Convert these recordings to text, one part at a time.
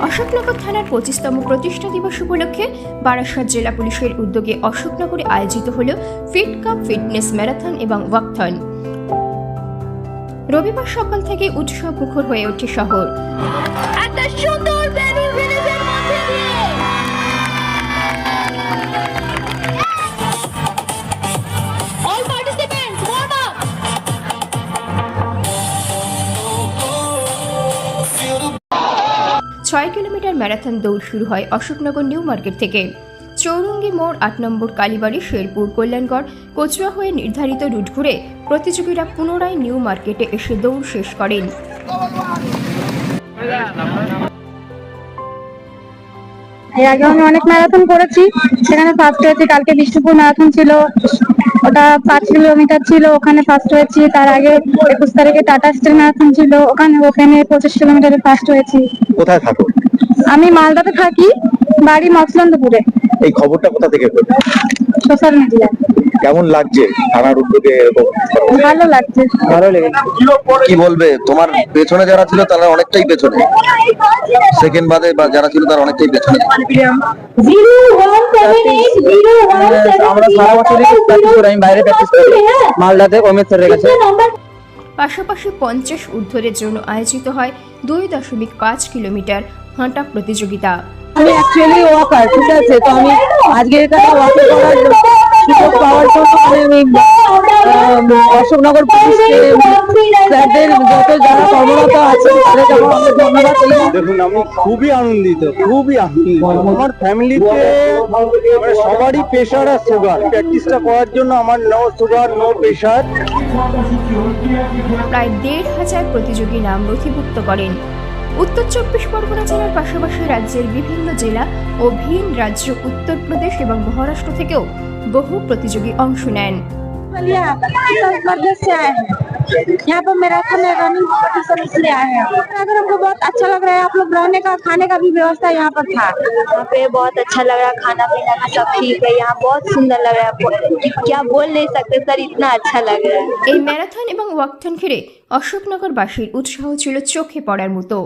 অশোকনগর থানার পঁচিশতম প্রতিষ্ঠা দিবস উপলক্ষে বারাসাত জেলা পুলিশের উদ্যোগে অশোকনগরে আয়োজিত হল ফিট কাপ, ফিটনেস ম্যারাথন এবং ওয়াকথন। রবিবার সকাল থেকে উৎসব মুখর হয়ে ওঠে শহর। একটা সুন্দর ম্যারাথন দৌড় শুরু হয় অশোকনগর নিউ মার্কেট থেকে। চৌরঙ্গি মোড় আট নম্বর কালীবাড়ি শেরপুর কল্যাণগড় কচুয়া হয়ে নির্ধারিত রুট ঘুরে প্রতিযোগীরা পুনরায় নিউ মার্কেটে এসে দৌড় শেষ করেন। এর আগে আমি অনেক ম্যারাথন করেছি। সেখানে ফার্স্ট হয়েছি কালকে বিষ্ণুপুর ম্যারাথন ছিল। ওটা পাঁচ কিলোমিটার ছিল ওখানে ফার্স্ট হয়েছি। তার আগে একুশ তারিখে টাটা স্টিল ম্যারাথন ছিল। ওখানে ওখানে পঁচিশ কিলোমিটারে ফার্স্ট হয়েছি। কোথায় থাকো? আমি মালদাতে থাকি বাড়ি মৎস্যন্দপুরে এই খবরটা কোথা থেকে পেলে? Social media. কেমন লাগছে থানার উদ্যোগে এরকম? ভালো লাগছে। ভালো লেগেছে। কি বলবে তোমার পেছনে যারা ছিল তারা অনেকটাই পেছনে। সেকেন্ড বাদে বা যারা ছিল তারা অনেকটাই পেছনে। seven আমরা সারা বছরই প্র্যাকটিস করি আমি বাইরে প্র্যাকটিস করি। মালদাতে অমিত স্যারের কাছে। পাশাপাশি পঞ্চাশ ঊর্ধ্বরের জন্য আয়োজিত হয় দুই দশমিক পাঁচ কিলোমিটার হাঁটা প্রতিযোগিতা। আমি অ্যাকচুয়ালি ওয়াকার ঠিক আছে? তো আমি আজকে এখানে ওয়াকিং করার সুযোগ পাওয়ার জন্য আমি অশোকনগর পুলিশকে স্যারদের যত যারা কর্মরত আছে তাদেরকে আমার অনেক ধন্যবাদ দেখুন আমি খুবই আনন্দিত খুবই আনন্দিত। আমার ফ্যামিলিতে মানে সবারই প্রেশার আর সুগার প্র্যাকটিসটা করার জন্য আমার নো সুগার নো প্রেশার প্রায় দেড় হাজার প্রতিযোগী নাম নথিভুক্ত করেন। উত্তর চব্বিশ পরগনা জেলার পাশাপাশি রাজ্যের বিভিন্ন জেলা ও ভিন রাজ্য উত্তরপ্রদেশ এবং মহারাষ্ট্র থেকেও বহু প্রতিযোগী অংশ নেন। यहाँ पर मैराथन है रनिंग कॉम्पिटिशन इसलिए आए हैं अगर हमको बहुत अच्छा लग रहा है आप लोग रहने का खाने का भी व्यवस्था यहाँ पर था यहाँ पे बहुत अच्छा लग रहा है खाना पीना का सब ठीक है यहाँ बहुत सुंदर लग रहा है क्या बोल नहीं सकते सर इतना अच्छा लग रहा है এই ম্যারাথন এবং ওয়াকথন ঘিরে অশোকনগরবাসীর উৎসাহ ছিল চোখে পড়ার মতো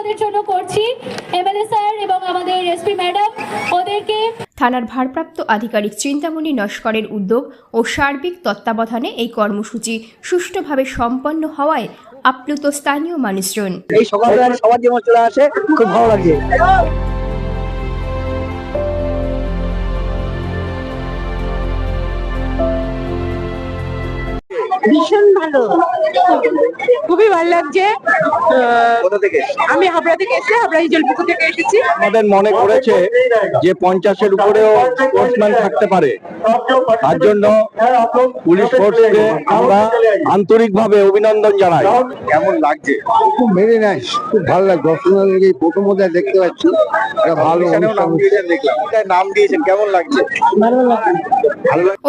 ওদের জন্য করছি। এমএলএ স্যার এবং আমাদের এসপি ম্যাডাম ওদেরকে থানার ভারপ্রাপ্ত আধিকারিক চিন্তামণি নস্করের উদ্যোগ ও সার্বিক তত্ত্বাবধানে এই কর্মসূচি সুষ্ঠুভাবে সম্পন্ন হওয়ায় আপ্লুত স্থানীয় মানুষজন। এই সকালবেলা সবার জীবন চলে আসে খুব ভালো লাগছে ভীষণ ভালো। খুবই ভালো লাগছে। আমি হাবড়া থেকে এসে হাবড়া থেকে এসেছি। আমাদের মনে করেছে যে পঞ্চাশের উপরেও স্পোর্টসম্যান থাকতে পারে। তার জন্য পুলিশ ফোর্সকে আমরা আন্তরিকভাবে অভিনন্দন জানাই। কেমন লাগছে? খুব ভেরি নাইস খুব ভালো লাগে দর্শনের এই প্রথম বোধহয় দেখতে পাচ্ছি। একটা ভালো নাম দিয়েছেন কেমন লাগছে? ভালো লাগছে।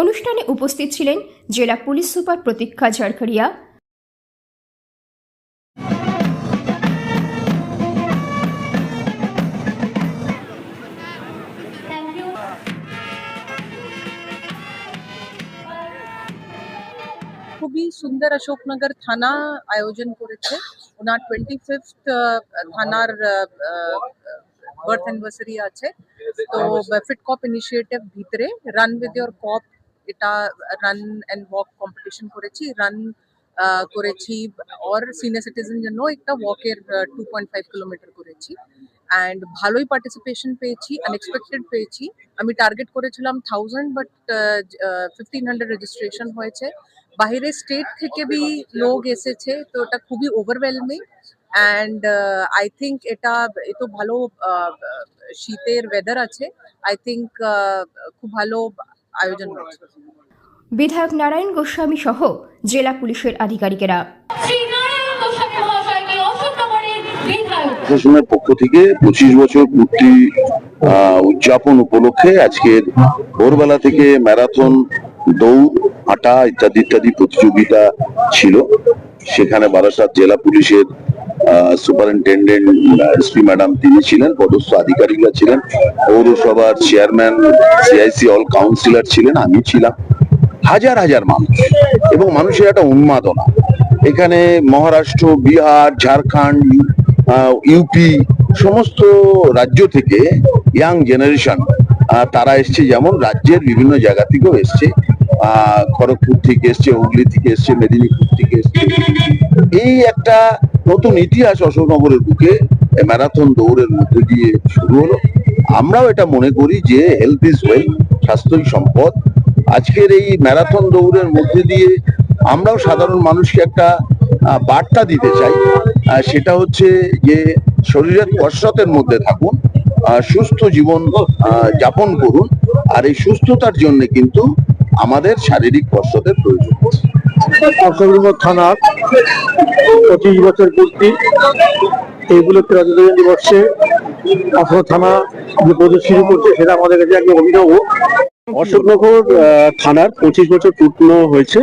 অনুষ্ঠানে উপস্থিত ছিলেন জেলা পুলিশ সুপার প্রতীক্ষা ঝাড়খড়িয়া খুবই সুন্দর অশোকনগর থানা আয়োজন করেছে ওনার টোয়েন্টি ফিফথ থানার বার্থ অ্যানিভার্সারি আছে তো ফিট কপ ইনিশিয়েটিভ ভিতরে রান উইথ ইয়োর কপ এটা রান অ্যান্ড ওয়াক কম্পিটিশন করেছি রান করেছি আর সিনিয়র সিটিজেন জন্য একটা ওয়াকের টু পয়েন্ট ফাইভ কিলোমিটার করেছি। অ্যান্ড ভালোই পার্টিসিপেশন পেয়েছি আনএক্সপেক্টেড পেয়েছি। আমি টার্গেট করেছিলাম thousand but fifteen hundred registration হয়েছে। বাইরের স্টেট থেকে বি লোক এসেছে, তো এটা খুবই ওভারওয়েলমিং অ্যান্ড আই থিঙ্ক এটা, এ তো ভালো শীতের ওয়েদার আছে। আই থিঙ্ক খুব ভালো আয়োজন হয়েছে বিধায়ক নারায়ণ গোস্বামী সহ জেলা পুলিশের আধিকারিকেরা। শ্রী নারায়ণ গোস্বামী মহাশয়কে অশোকনগরের বিধায়ক। প্রশাসনের পক্ষ থেকে পঁচিশ বছর পূর্তি আহ, উদযাপন উপলক্ষে আজকের ভোরবেলা থেকে ম্যারাথন দৌড় হাঁটা ইত্যাদি ইত্যাদি প্রতিযোগিতা ছিল। সেখানে বারাসাত জেলা পুলিশের সুপারিনটেন্ডেন্ট এসপি ম্যাডাম তিনি ছিলেন, পদস্থ আধিকারিকরা ছিলেন, পৌরসভার চেয়ারম্যান সিআইসি অল কাউন্সিলর ছিলেন, আমি ছিলাম। হাজার হাজার মানুষ। এবং মানুষের একটা উন্মাদনা। এখানে মহারাষ্ট্র, বিহার, ঝাড়খণ্ড ইউপি সমস্ত রাজ্য থেকে ইয়াং জেনারেশন তারা এসছে। যেমন রাজ্যের বিভিন্ন জায়গা থেকেও এসছে। খড়গপুর থেকে এসছে, হুগলি থেকে এসছে, মেদিনীপুর থেকে এসছে। এই একটা নতুন ইতিহাস অশোকনগরের বুকে ম্যারাথন দৌড়ের মধ্যে দিয়ে শুরু হলো। আমরাও এটা মনে করি যে হেলথ ইজ ওয়েল স্বাস্থ্যই সম্পদ। আজকের এই ম্যারাথন দৌড়ের মধ্যে দিয়ে আমরাও সাধারণ মানুষকে একটা বার্তা দিতে চাই। সেটা হচ্ছে যে শরীরের কসরতের মধ্যে থাকুন সুস্থ জীবন যাপন করুন, আর এই সুস্থতার জন্য কিন্তু আমাদের শারীরিক কসরতের প্রয়োজন থানার পঁচিশ বছর পূর্তি এই উপলক্ষে রজত জয়ন্তী থানা যে শুরু করছে, সেটা আমাদের কাছে একদম অভিনব। অশোকনগর থানার পঁচিশ বছর পূর্ণ হয়েছে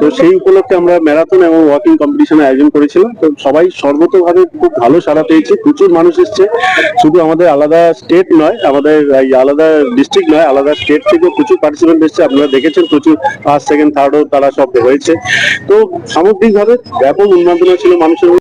তো সেই উপলক্ষে আমরা ম্যারাথন এবং ওয়াকিং কম্পিটিশনের আয়োজন করেছিলাম। তো সবাই সর্বতভাবে খুব ভালো সাড়া পেয়েছে, প্রচুর মানুষ এসছে। শুধু আমাদের আলাদা স্টেট নয়, আমাদের আলাদা ডিস্ট্রিক্ট নয়, আলাদা স্টেট থেকেও প্রচুর পার্টিসিপেন্ট এসছে। আপনারা দেখেছেন প্রচুর ফার্স্ট সেকেন্ড থার্ডও তারা সব হয়েছে। তো সামগ্রিকভাবে ব্যাপক উন্মাদনা ছিল মানুষের।